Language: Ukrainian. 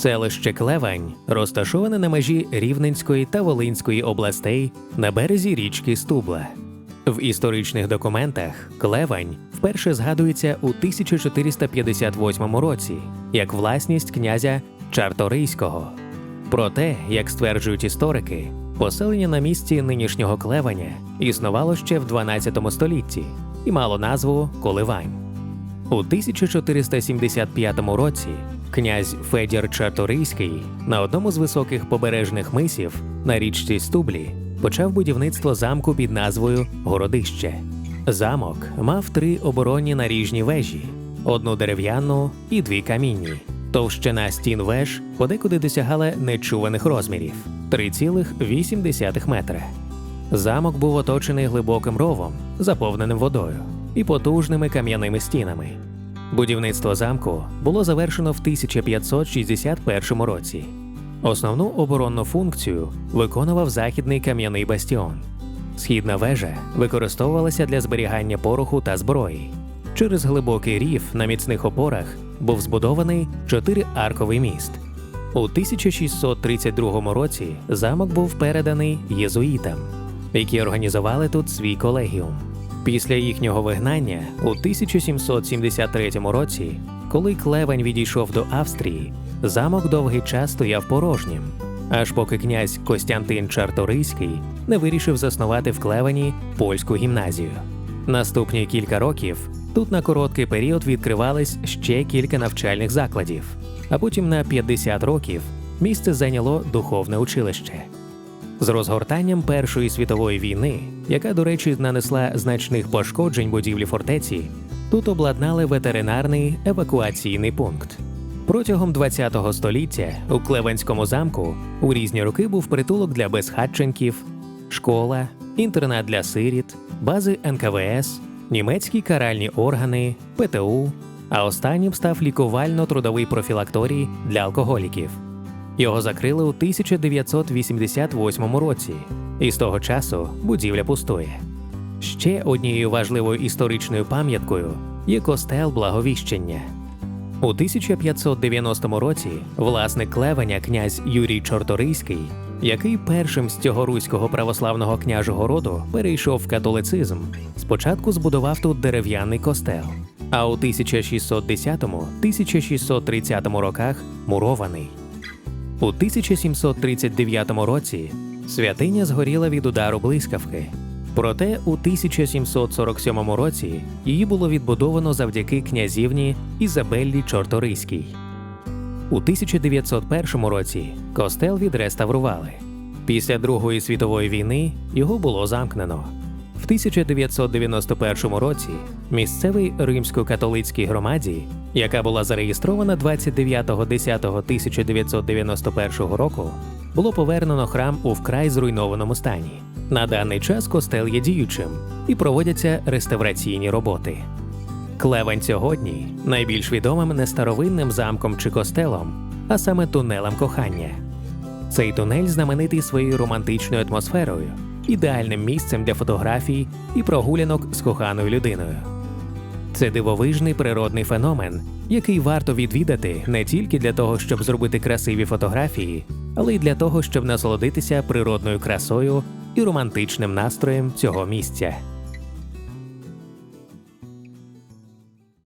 Селище Клевань розташоване на межі Рівненської та Волинської областей на березі річки Стубла. В історичних документах Клевань вперше згадується у 1458 році як власність князя Чарторийського. Проте, як стверджують історики, поселення на місці нинішнього Клеваня існувало ще в 12 столітті і мало назву Коливань. У 1475 році князь Федір Чарторийський на одному з високих побережних мисів на річці Стублі почав будівництво замку під назвою Городище. Замок мав три оборонні наріжні вежі: одну дерев'яну і дві камінні. Товщина стін веж подекуди досягала нечуваних розмірів 3,8 метра. Замок був оточений глибоким ровом, заповненим водою, і потужними кам'яними стінами. Будівництво замку було завершено в 1561 році. Основну оборонну функцію виконував західний кам'яний бастіон. Східна вежа використовувалася для зберігання пороху та зброї. Через глибокий рів на міцних опорах був збудований чотириарковий міст. У 1632 році замок був переданий єзуїтам, які організували тут свій колегіум. Після їхнього вигнання у 1773 році, коли Клевень відійшов до Австрії, замок довгий час стояв порожнім, аж поки князь Костянтин Чарторийський не вирішив заснувати в Клевені польську гімназію. Наступні кілька років тут на короткий період відкривались ще кілька навчальних закладів, а потім на 50 років місце зайняло духовне училище. З розгортанням Першої світової війни, яка, до речі, нанесла значних пошкоджень будівлі фортеці, тут обладнали ветеринарний евакуаційний пункт. Протягом ХХ століття у Клевенському замку у різні роки був притулок для безхатченків, школа, інтернат для сиріт, бази НКВС, німецькі каральні органи, ПТУ, а останнім став лікувально-трудовий профілакторій для алкоголіків. Його закрили у 1988 році, і з того часу будівля пустує. Ще однією важливою історичною пам'яткою є костел Благовіщення. У 1590 році власник Клевеня князь Юрій Чорторийський, який першим з цього руського православного княжого роду перейшов в католицизм, спочатку збудував тут дерев'яний костел, а у 1610-1630 роках мурований. У 1739 році святиня згоріла від удару блискавки. Проте у 1747 році її було відбудовано завдяки князівні Ізабеллі Чорторийській. У 1901 році костел відреставрували. Після Другої світової війни його було замкнено. В 1991 році місцевий римсько-католицькій громаді, яка була зареєстрована 29.10.1991 року, було повернено храм у вкрай зруйнованому стані. На даний час костел є діючим і проводяться реставраційні роботи. Клевань сьогодні найбільш відомим не старовинним замком чи костелом, а саме тунелем кохання. Цей тунель знаменитий своєю романтичною атмосферою, ідеальним місцем для фотографій і прогулянок з коханою людиною. Це дивовижний природний феномен, який варто відвідати не тільки для того, щоб зробити красиві фотографії, але й для того, щоб насолодитися природною красою і романтичним настроєм цього місця.